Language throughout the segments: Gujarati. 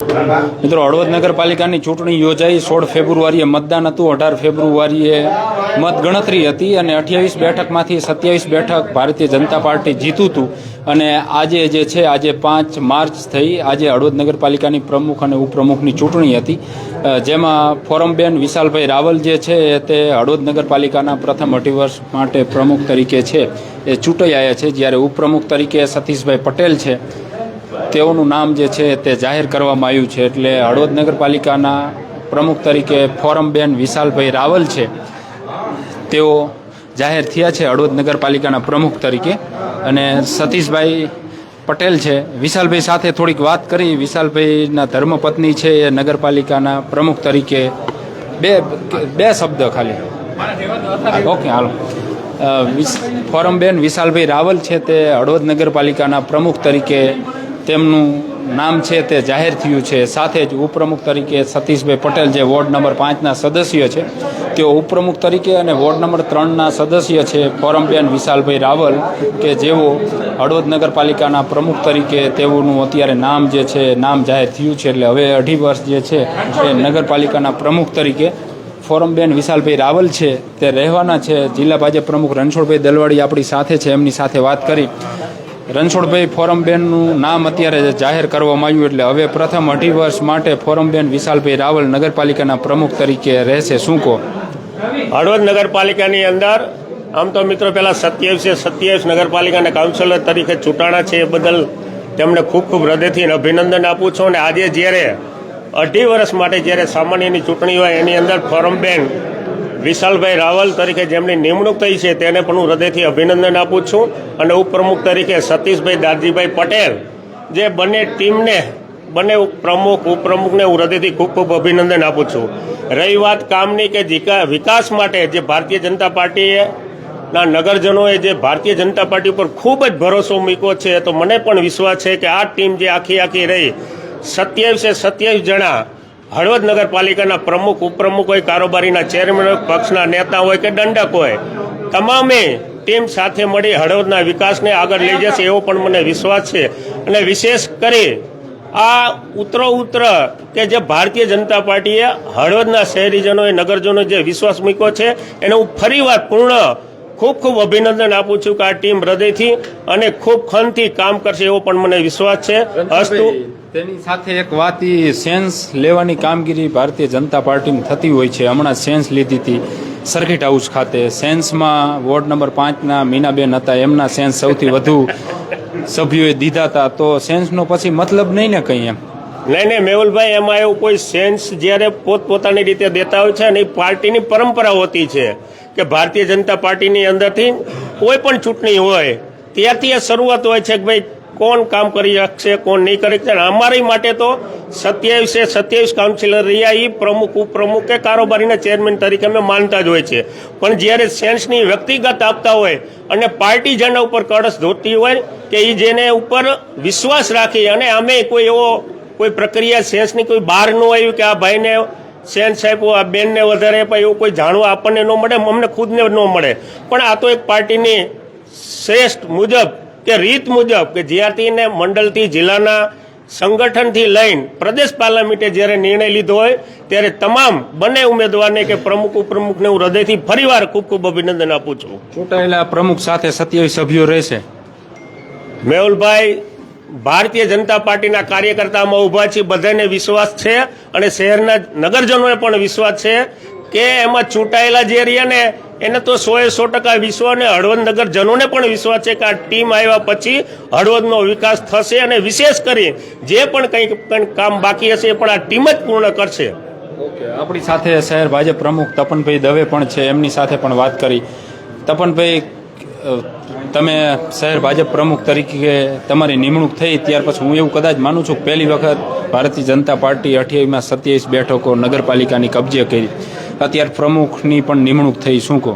મિત્રો, હળવદ નગરપાલિકાની ચૂંટણી યોજાઈ. સોળ ફેબ્રુઆરીએ મતદાન હતું. અઢાર ફેબ્રુઆરીએ મતગણતરી હતી અને અઠ્યાવીસ બેઠકમાંથી સત્યાવીસ બેઠક ભારતીય જનતા પાર્ટી જીતું હતું અને આજે જે છે, આજે પાંચ માર્ચ થઈ. આજે હળવદ નગરપાલિકાની પ્રમુખ અને ઉપપ્રમુખની ચૂંટણી હતી. જેમાં ફોરમબેન વિશાલભાઈ રાવલ જે છે, તે હળવદ નગરપાલિકાના પ્રથમ અઢી વર્ષ માટે પ્રમુખ તરીકે છે. એ ચૂંટાઈ આવ્યા છે. જ્યારે ઉપપ્રમુખ તરીકે સતીશભાઈ પટેલ છે. તેઓનું નામ જે છે તે જાહેર કરવામાં આવ્યું છે. એટલે હળવદ નગરપાલિકાના પ્રમુખ તરીકે ફોરમબેન વિશાલભાઈ રાવલ છે. તેઓ જાહેર થયા છે હળવદ નગરપાલિકાના પ્રમુખ તરીકે. અને સતીશભાઈ પટેલ છે. વિશાલભાઈ સાથે થોડીક વાત કરી. વિશાલભાઈના ધર્મપત્ની છે એ નગરપાલિકાના પ્રમુખ તરીકે. બે બે શબ્દ ખાલી. ઓકે, હાલો. ફોરમબેન વિશાલભાઈ રાવલ છે તે હળવદ નગરપાલિકાના પ્રમુખ તરીકે તેમનું નામ છે તે જાહેર થયું છે. સાથે જ ઉપપ્રમુખ તરીકે સતીશભાઈ પટેલ જે વોર્ડ નંબર પાંચના સદસ્ય છે, તેઓ ઉપપ્રમુખ તરીકે અને વોર્ડ નંબર ત્રણના સદસ્ય છે ફોરમબેન વિશાલભાઈ રાવલ કે જેઓ હળવદ નગરપાલિકાના પ્રમુખ તરીકે તેઓનું અત્યારે નામ જે છે, નામ જાહેર થયું છે. એટલે હવે અઢી વર્ષ જે છે, એ નગરપાલિકાના પ્રમુખ તરીકે ફોરમબેન વિશાલભાઈ રાવલ છે, તે રહેવાના છે. જિલ્લા ભાજપ પ્રમુખ રણછોડભાઈ દલવાડી આપણી સાથે છે, એમની સાથે વાત કરી. રણછોડભાઈ ફોરમબેનનું નામ અત્યારે જાહેર કરવામાં આવ્યું એટલે હવે પ્રથમ અઢી વર્ષ માટે ફોરમબેન વિશાલભાઈ રાવલ નગરપાલિકાના પ્રમુખ તરીકે રહેશે. શું કહો? હળવદ નગરપાલિકાની અંદર આમ તો મિત્રો પહેલાં સત્યાવીસે સત્યાવીસ નગરપાલિકાના કાઉન્સિલર તરીકે ચૂંટાણા છે એ બદલ તેમને ખૂબ ખૂબ હૃદયથી અભિનંદન આપું છું. અને આજે જ્યારે અઢી વર્ષ માટે જ્યારે સામાન્યની ચૂંટણી હોય એની અંદર ફોરમબેન વિશાલભાઈ રાવલ તરીકે જેમની નિમણૂક થઈ છે તેને પણ હું હૃદયથી અભિનંદન આપું છું. અને ઉપપ્રમુખ તરીકે સતીશભાઈ દાદજીભાઈ પટેલ, જે બંને ટીમને, બંને પ્રમુખ ઉપપ્રમુખને હું હૃદયથી ખૂબ ખૂબ અભિનંદન આપું છું. રહી વાત કામની કે વિકાસ માટે જે ભારતીય જનતા પાર્ટીએ, ના નગરજનોએ જે ભારતીય જનતા પાર્ટી ઉપર ખૂબ જ ભરોસો મૂક્યો છે, તો મને પણ વિશ્વાસ છે કે આ ટીમ જે આખી આખી રહી, સત્યાવીસે સત્યાવીસ જણા હળવદ નગરપાલિકાના પ્રમુખ, ઉપપ્રમુખ હોય, કારોબારીના ચેરમેન હોય, પક્ષના નેતા હોય કે દંડક હોય, તમામે ટીમ સાથે મળી હળવદના વિકાસને આગળ લઈ જશે એવો પણ મને વિશ્વાસ છે. અને વિશેષ કરી આ ઉતરો ઉત્તર કે જે ભારતીય જનતા પાર્ટીએ હળવદના શહેરીજનોએ નગરજનો જે વિશ્વાસ મૂક્યો છે, એને હું ફરીવાર પૂર્ણ ખૂબ ખૂબ અભિનંદન આપું છું કે આ ટીમ હૃદયથી અને ખૂબ ખનથી કામ કરશે એવો પણ મને વિશ્વાસ છે. અસ્તુ તેની સાથે એક વાત સેન્સ લેવાની કામગીરી ભારતીય જનતા પાર્ટીની થતી હોય છે. હમણાં સેન્સ લીધી હતી સર્કિટ હાઉસ ખાતે. સેન્સમાં વોર્ડ નંબર પાંચના મીનાબેન હતા. એમના સેન્સ સૌથી વધુ સભ્યોએ દીધા હતા. તો સેન્સનો પછી મતલબ નહીં ને કંઈ એમ. નહીં નહીં, મેહુલભાઈ, એમાં એવું કોઈ સેન્સ જ્યારે પોતપોતાની રીતે દેતા હોય છે અને એ પાર્ટીની પરંપરા હોતી છે કે ભારતીય જનતા પાર્ટીની અંદરથી કોઈ પણ ચૂંટણી હોય ત્યારથી એ શરૂઆત હોય છે કે ભાઈ કોણ કામ કરી શકશે, કોણ નહીં કરી શકશે. અમારી માટે તો સત્યાવીસે સત્યાવીસ કાઉન્સિલર રહ્યા એ પ્રમુખ, ઉપપ્રમુખ કે કારોબારીના ચેરમેન તરીકે અમે માનતા જ હોય છે. પણ જ્યારે સેન્સની વ્યક્તિગત આપતા હોય અને પાર્ટી જેના ઉપર કળશ ધોતી હોય કે એ જેને ઉપર વિશ્વાસ રાખી અને અમે કોઈ એવો કોઈ પ્રક્રિયા સેન્સની કોઈ બહાર ન આવ્યું કે આ ભાઈને સેન સાહેબ આ બેનને વધારે પણ એવું કોઈ જાણવા આપણને ન મળે અમને ખુદને ન મળે. પણ આ તો એક પાર્ટીની શ્રેષ્ઠ મુજબ કે રીત મુજબ કે જ્યાંથીને મંડળથી જિલ્લાના સંગઠનથી લઈને પ્રદેશ પાર્લામેન્ટે જ્યારે નિર્ણય લીધો હોય ત્યારે તમામ બંને ઉમેદવારને કે પ્રમુખ ઉપપ્રમુખને હું હૃદયથી ફરીવાર ખૂબ ખૂબ અભિનંદન આપું છું. ચૂંટાયેલા પ્રમુખ સાથે સત્યાવીસ સભ્યો રહેશે. મેહુલભાઈ ભારતીય જનતા પાર્ટીના કાર્યકર્તામાં ઊભા છે બધાને વિશ્વાસ છે અને શહેરના નગરજનોને પણ વિશ્વાસ છે કે એમાં ચૂંટાયેલા જે રહ્યા એને તો સો એ સો ટકા વિશ્વાસ અને હળવદ નગરજનોને પણ વિશ્વાસ છે કે આ ટીમ આવ્યા પછી હળવદનો વિકાસ થશે અને વિશેષ કરી જે પણ કંઈક કામ બાકી હશે એ પણ આ ટીમ જ પૂર્ણ કરશે. આપણી સાથે શહેર ભાજપ પ્રમુખ તપનભાઈ દવે પણ છે, એમની સાથે પણ વાત કરી. તપનભાઈ તમે શહેર ભાજપ પ્રમુખ તરીકે તમારી નિમણૂક થઈ, ત્યાર પછી હું એવું કદાચ માનું છું પહેલી વખત ભારતીય જનતા પાર્ટી અઠ્યાવીસમાં સત્યાવીસ બેઠકો નગરપાલિકાની કબજે કરી. અત્યારે પ્રમુખની પણ નિમણૂક થઈ, શું કહો?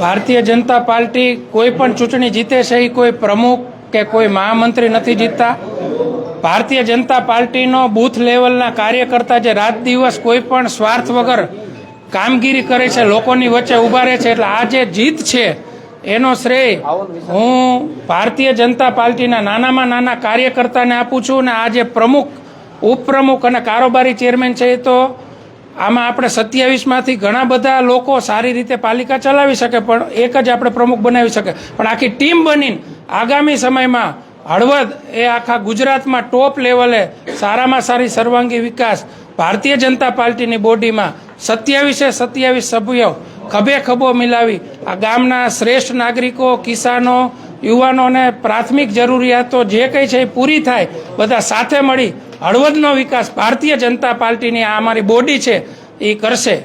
ભારતીય જનતા પાર્ટી કોઈ પણ ચૂંટણી જીતે છે, એ કોઈ પ્રમુખ કે કોઈ મહામંત્રી નથી જીતતા. ભારતીય જનતા પાર્ટીનો બૂથ લેવલના કાર્યકર્તા જે રાત દિવસ કોઈ પણ સ્વાર્થ વગર કામગીરી કરે છે, લોકોની વચ્ચે ઊભા રહે છે, એટલે આ જે જીત છે એનો શ્રેય હું ભારતીય જનતા પાર્ટીના નાનામાં નાના કાર્યકર્તાને આપું છું અને આ જે પ્રમુખ ઉપપ્રમુખ અને કારોબારી ચેરમેન છે એ તો આમાં આપણે સત્યાવીસમાંથી ઘણા બધા લોકો સારી રીતે પાલિકા ચલાવી શકે પણ એક જ આપણે પ્રમુખ બનાવી શકે. પણ આખી ટીમ બનીને આગામી સમયમાં હળવદ એ આખા ગુજરાતમાં ટોપ લેવલે સારામાં સારી સર્વાંગી વિકાસ ભારતીય જનતા પાર્ટીની બોડીમાં સત્યાવીસે સત્યાવીસ સભ્યો ખભે ખભો મિલાવી. આ ગામના શ્રેષ્ઠ નાગરિકો, કિસાનો, યુવાનોને પ્રાથમિક જરૂરિયાતો જે કંઈ છે એ પૂરી થાય, બધા સાથે મળી હળવદનો વિકાસ ભારતીય જનતા પાર્ટીની આ અમારી બોડી છે, એ કરશે.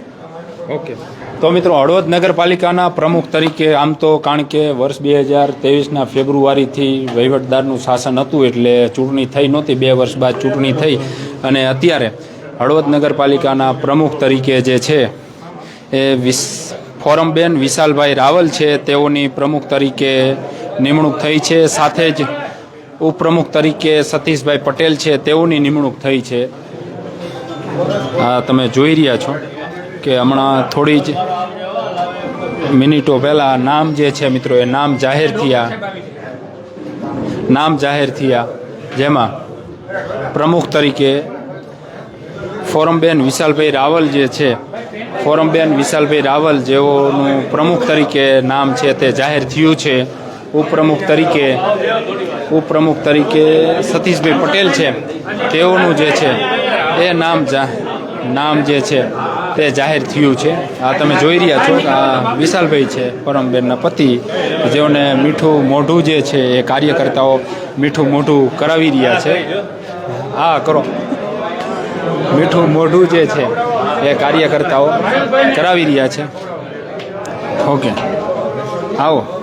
ઓકે. તો મિત્રો, હળવદ નગરપાલિકાના પ્રમુખ તરીકે આમ તો કારણ કે વર્ષ બે હજાર ત્રેવીસના ફેબ્રુઆરીથી વહીવટદારનું શાસન હતું એટલે ચૂંટણી થઈ નહોતી, બે વર્ષ બાદ ચૂંટણી થઈ. અને અત્યારે હળવદ નગરપાલિકાના પ્રમુખ તરીકે જે છે એ વિસ, ફોરમબેન વિશાલભાઈ રાવલ છે, તેઓની પ્રમુખ તરીકે નિમણૂક થઈ છે. સાથે જ ઉપપ્રમુખ તરીકે સતીશભાઈ પટેલ છે, તેઓની નિમણૂક થઈ છે. તમે જોઈ રહ્યા છો કે હમણાં થોડી જ મિનિટો પહેલાં નામ જે છે મિત્રો, એ નામ જાહેર થયા. નામ જાહેર થયા. જેમાં પ્રમુખ તરીકે ફોરમબેન વિશાલભાઈ રાવલ જે છે ફોરમબેન વિશાલભાઈ રાવલ જેઓનું પ્રમુખ તરીકે નામ છે તે જાહેર થયું છે. ઉપપ્રમુખ તરીકે ઉપપ્રમુખ તરીકે સતીશભાઈ પટેલ છે. તેઓનું જે છે, એ નામ નામ જે છે, તે જાહેર થયું છે. આ તમે જોઈ રહ્યા છો, આ વિશાલભાઈ છે પરમબેનના પતિ, જેઓને મીઠું મોઢું જે છે એ કાર્યકર્તાઓ મીઠું મોઢું કરાવી રહ્યા છે. હા, કરો. મીઠું મોઢું જે છે એ કાર્યકર્તાઓ કરાવી રહ્યા છે. ઓકે. આવો.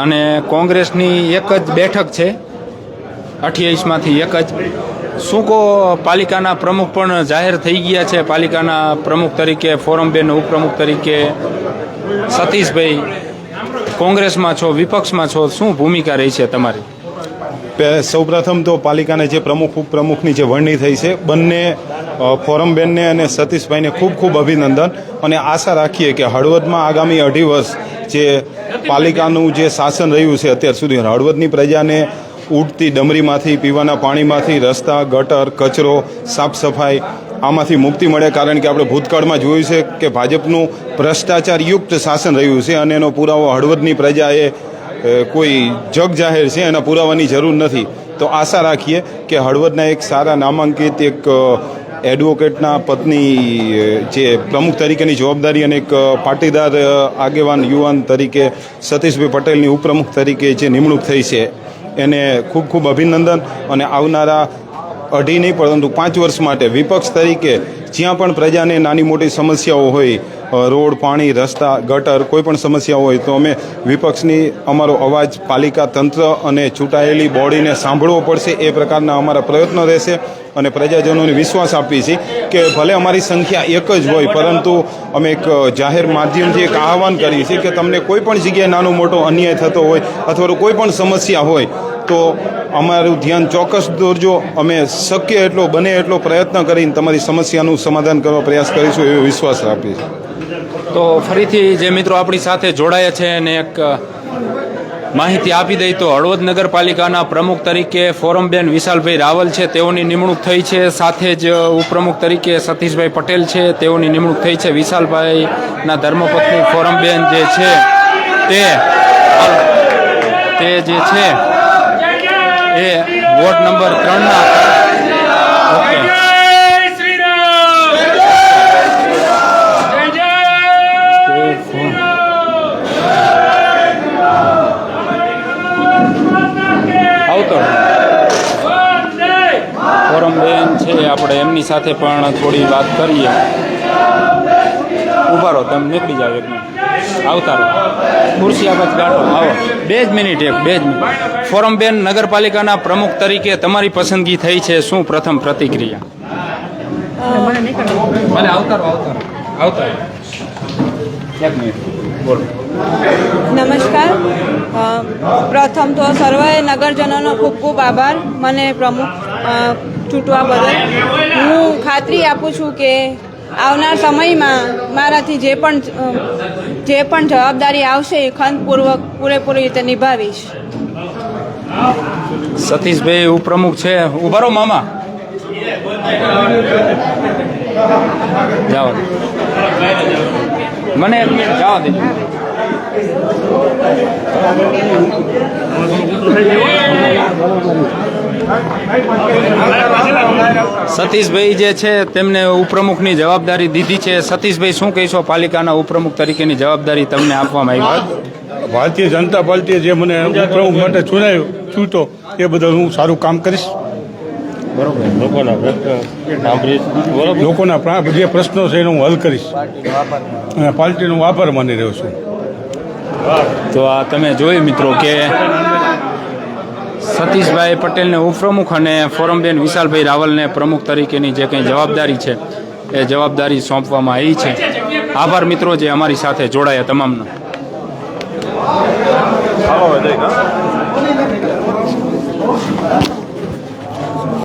અને કોંગ્રેસની એક જ બેઠક છે, અઠ્યાવીસમાંથી એક જ. શું કહો પાલિકાના પ્રમુખ પણ જાહેર થઈ ગયા છે? પાલિકાના પ્રમુખ તરીકે, ફોરમબેન ઉપપ્રમુખ તરીકે, સતીશભાઈ, કોંગ્રેસમાં છો, વિપક્ષમાં છો, શું ભૂમિકા રહી છે તમારી? સૌપ્રથમ તો પાલિકાના જે પ્રમુખ, ઉપપ્રમુખની જે વરણી થઈ છે, બંને ફોરમ ફોરમબેનને અને સતીશભાઈને ખૂબ ખૂબ અભિનંદન અને આશા રાખીએ કે હળવદમાં આગામી અઢી વર્ષ જે પાલિકાનું જે શાસન રહ્યું છે અત્યાર સુધી હળવદની પ્રજાને ઉડતી ડમરીમાંથી, પીવાના પાણીમાંથી રસ્તા, ગટર, કચરો, સાફ સફાઈ આમાંથી મુક્તિ મળે કારણ કે આપણે ભૂતકાળમાં જોયું છે કે ભાજપનું ભ્રષ્ટાચારયુક્ત શાસન રહ્યું છે અને એનો પુરાવો હળવદની પ્રજાએ કોઈ જગ જાહેર છે, એના પુરાવાની જરૂર નથી. તો આશા રાખીએ કે હળવદના એક સારા નામાંકિત એક એડવોકેટના પત્ની જે પ્રમુખ તરીકેની જવાબદારી અને એક પાટીદાર આગેવાન યુવાન તરીકે સતીશભાઈ પટેલની ઉપપ્રમુખ તરીકે જે નિમણૂક થઈ છે, એને ખૂબ ખૂબ અભિનંદન અને આવનારા અઢી નહીં, પરંતુ પાંચ વર્ષ માટે વિપક્ષ તરીકે જ્યાં પણ પ્રજાને નાની મોટી સમસ્યાઓ હોય રોડ, પાણી, રસ્તા, ગટર કોઈ પણ સમસ્યા હોય તો અમે વિપક્ષની અમારો અવાજ પાલિકા તંત્ર અને ચૂંટાયેલી બોડીને સાંભળવો પડશે. એ પ્રકારના અમારા પ્રયત્નો રહેશે અને પ્રજાજનોને વિશ્વાસ આપીએ છીએ કે ભલે અમારી સંખ્યા એક જ હોય, પરંતુ અમે એક જાહેર માધ્યમથી એક આહવાન કરીએ છીએ કે તમને કોઈ પણ જગ્યાએ નાનો મોટો અન્યાય થતો હોય અથવા કોઈ પણ સમસ્યા હોય તો અમારું ધ્યાન ચોક્કસ દોરજો. અમે શક્ય એટલો બને એટલો પ્રયત્ન કરીને તમારી સમસ્યાનું સમાધાન કરવા પ્રયાસ કરીશું એવો વિશ્વાસ આપીએ છીએ. તો ફરીથી જે મિત્રો આપણી સાથે જોડાયા છે અને એક માહિતી આપી દઈ તો હળવદ નગરપાલિકાના પ્રમુખ તરીકે ફોરમબેન વિશાલભાઈ રાવલ છે. તેઓની નિમણૂક થઈ છે. સાથે જ ઉપપ્રમુખ તરીકે સતીશભાઈ પટેલ છે. તેઓની નિમણૂક થઈ છે. વિશાલભાઈના ધર્મપત્ની ફોરમબેન જે છે તે તે જે છે એ વોર્ડ નંબર ત્રણના. ઓકે. છે આપણે એમની સાથે પણ થોડી વાત કરીએ. ઊભા રહો, તમે નીકળી જાવ એક મિનિટ. આવતા રહો. ખુરશી આગળ ગાંઠો. આવો. બે જ મિનિટ, એક, બે જ મિનિટ. ફોરમ બેન નગરપાલિકાના પ્રમુખ તરીકે તમારી પસંદગી થઈ છે, શું પ્રથમ પ્રતિક્રિયા? ભલે આવતા રહો આવતા રહો. આવતા રહો. એક મિનિટ. બોલો. નમસ્કાર. પ્રથમ તો સર્વે નગરજનોનો ખૂબ ખૂબ આભાર. મને પ્રમુખ અ, ચૂંટવા બદલ હું ખાતરી આપું છું કે આવનાર સમયમાં મારાથી જે પણ જે પણ જવાબદારી આવશે એ ખંતપૂર્વક પૂરેપૂરી રીતે નિભાવીશ. સતીશભાઈ ઉપપ્રમુખ છે. ઊભા રહો મામા. જાઓ. મને જવા દેજો સતીશભાઈ જે છે તેમને ઉપપ્રમુખની જવાબદારી દીધી છે. સતીશભાઈ શું કહીશો પાલિકાના ઉપપ્રમુખ તરીકેની જવાબદારી તમને આપવામાં આવી? ભારતીય જનતા પાર્ટીએ જે મને પ્રમુખ માટે ચૂંટાયો ચૂંટો એ બદલ હું સારું કામ કરીશ. બરોબર. લોકોના જે પ્રશ્નો છે એનો હું હલ કરીશ. અને પાર્ટીનો આભાર માની રહ્યો છું. તો આ તમે જોયું મિત્રો કે સતીશભાઈ પટેલને ઉપપ્રમુખ અને ફોરમબેન વિશાલભાઈ રાવલને પ્રમુખ તરીકેની જે કંઈ જવાબદારી છે, એ જવાબદારી સોંપવામાં આવી છે. આભાર મિત્રો જે અમારી સાથે જોડાયા તમામનો. Thank જય